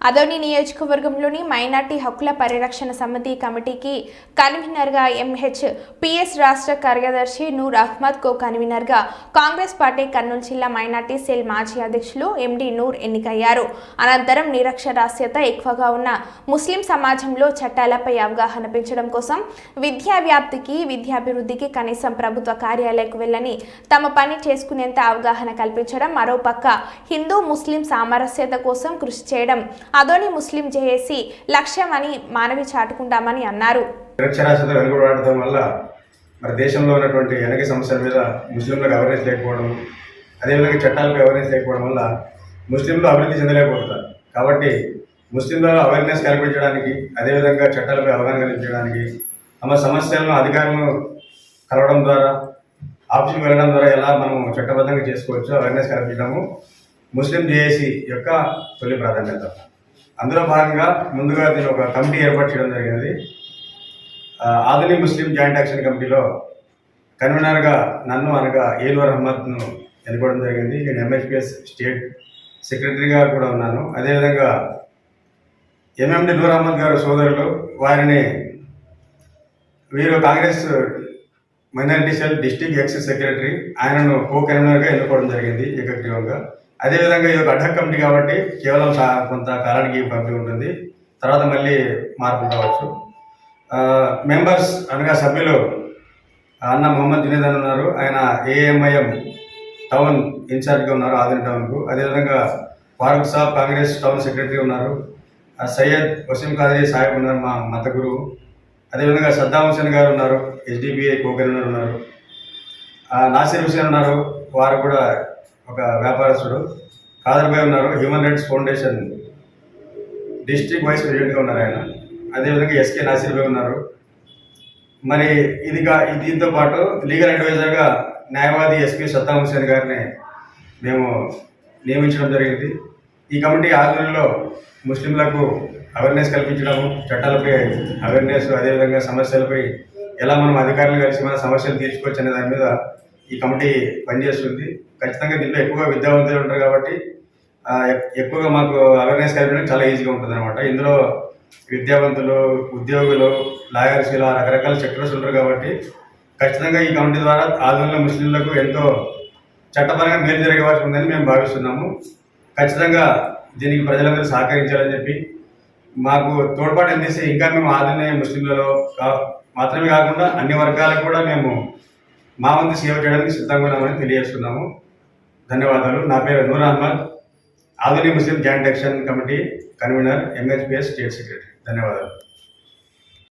అదోని నియోజకవర్గంలోని మైనార్టీ హక్కుల పరిరక్షణ సమితి కమిటీకి కన్వీనర్గా ఎంహెచ్ పిఎస్ రాష్ట్ర కార్యదర్శి నూర్ అహ్మద్ కో కన్వీనర్గా కాంగ్రెస్ పార్టీ కర్నూలు జిల్లా మైనార్టీ సెల్ మాజీ అధ్యక్షులు ఎండి నూర్ ఎన్నికయ్యారు. అనంతరం నిరక్షరాస్యత ఎక్కువగా ఉన్న ముస్లిం సమాజంలో చట్టాలపై అవగాహన పెంచడం కోసం విద్యా వ్యాప్తికి విద్యాభివృద్ధికి కనీసం ప్రభుత్వ కార్యాలయకు వెళ్ళని తమ పని చేసుకునేంత అవగాహన కల్పించడం మరోపక్క హిందూ ముస్లిం సామరస్యత కోసం కృషి చేయడం అదోని ముస్లిం జేఏసీ లక్ష్యమని మానవి చాటుకుంటామని అన్నారు. నిరక్షరాస్యత వెనుకబడటం వల్ల మరి దేశంలో ఉన్నటువంటి వెనక సమస్యల మీద ముస్లింలకు అవేర్నెస్ లేకపోవడం అదేవిధంగా చట్టాలకు అవేర్నెస్ లేకపోవడం వల్ల ముస్లింలు అభివృద్ధి చెందలేకపోతున్నారు. కాబట్టి ముస్లింలలో అవేర్నెస్ కల్పించడానికి అదేవిధంగా చట్టాలపై అవగాహన కల్పించడానికి తమ సమస్యలను అధికారులను కలవడం ద్వారా ఆఫీస్కి వెళ్ళడం ద్వారా ఎలా మనం చట్టబద్ధంగా చేసుకోవచ్చు అవేర్నెస్ కల్పించడము ముస్లిం జేఏసీ యొక్క తొలి ప్రాధాన్యత. అందులో భాగంగా ముందుగా దీని ఒక కమిటీ ఏర్పాటు చేయడం జరిగినది. ఆ, ముస్లిం జాయింట్ యాక్షన్ కమిటీలో కన్వీనర్గా నన్ను అనగా ఏలూర్ అహ్మద్ను ఎన్నుకోవడం జరిగింది. నేను ఎంఎస్పిఎస్ స్టేట్ సెక్రటరీగా కూడా ఉన్నాను. అదేవిధంగా ఎంఎండి నూర్ అహ్మద్ గారు సోదరులు వారిని వీరు Congress minority cell district ex secretary ఆయనను కో కన్వీనర్గా ఎన్నుకోవడం జరిగింది ఏకగ్రీవంగా. అదేవిధంగా ఇది ఒక అడ్డ కమిటీ కాబట్టి కేవలం కొంత కాలానికి పంపిణీ ఉంటుంది. తర్వాత మళ్ళీ మార్పులు రావచ్చు మెంబర్స్ అనగా సభ్యులు అన్న మొహమ్మద్ జునేద్ అని ఉన్నారు. ఆయన ఏఎంఐఎం టౌన్ ఇన్ఛార్జ్గా ఉన్నారు ఆదిన టౌన్కు. అదేవిధంగా ఫారూక్ సాబ్ కాంగ్రెస్ టౌన్ సెక్రటరీ ఉన్నారు. సయ్యద్ వసీం ఖాదరీ సాహెబ్ ఉన్నారు మా మత గురువు అదేవిధంగా సద్దాం హుసేన్ గారు ఉన్నారు హెచ్డిబిఐ కోకరినర్ ఉన్నారు. నాసిర్ హుసేన్ ఉన్నారు. వారు కూడా ఒక వ్యాపారస్తుడు కాదర్బాయ్ ఉన్నారు human rights foundation district vice ప్రెసిడెంట్గా ఉన్నారు ఆయన. అదేవిధంగా ఎస్కే నాసిర్ భాయ్ ఉన్నారు. మరి ఇది దీంతో పాటు లీగల్ అడ్వైజర్గా న్యాయవాది ఎస్పీ సత్తాం హుసేన్ గారిని మేము నియమించడం జరిగింది. ఈ కమిటీ ఆధ్వర్యంలో ముస్లింలకు అవేర్నెస్ కల్పించడము చట్టాలపై అవేర్నెస్ అదేవిధంగా సమస్యలపై ఎలా మనం అధికారులు కలిసి మన సమస్యలు తీర్చుకోవచ్చు అనే దాని మీద ఈ కమిటీ పనిచేస్తుంది. ఖచ్చితంగా దీంట్లో ఎక్కువగా విద్యావంతులు ఉంటారు కాబట్టి ఎక్కువగా మాకు అవేర్నెస్ కల్పించడం చాలా ఈజీగా ఉంటుంది అనమాట ఇందులో విద్యావంతులు ఉద్యోగులు లాయర్స్ ఇలా రకరకాల సెక్టర్స్ ఉంటారు కాబట్టి ఖచ్చితంగా ఈ కమిటీ ద్వారా ఆందోళన ముస్లింలకు ఎంతో చట్టపరంగా మేలు జరగవలసి ఉందని మేము భావిస్తున్నాము. ఖచ్చితంగా దీనికి ప్రజలందరూ సహకరించాలని చెప్పి మాకు తోడ్పాటు అందిస్తే ఇంకా మేము ఆదరణ ముస్లింలలో కా- మాత్రమే కాకుండా అన్ని వర్గాలకు కూడా మేము మా వంతు సేవ చేయడానికి సిద్ధంగా ఉన్నామని తెలియజేస్తున్నాము. ధన్యవాదాలు. నా పేరు నూర్ అహ్మద్. ఆధునిక Muslim joint action committee convener MHPS state secretary ధన్యవాదాలు.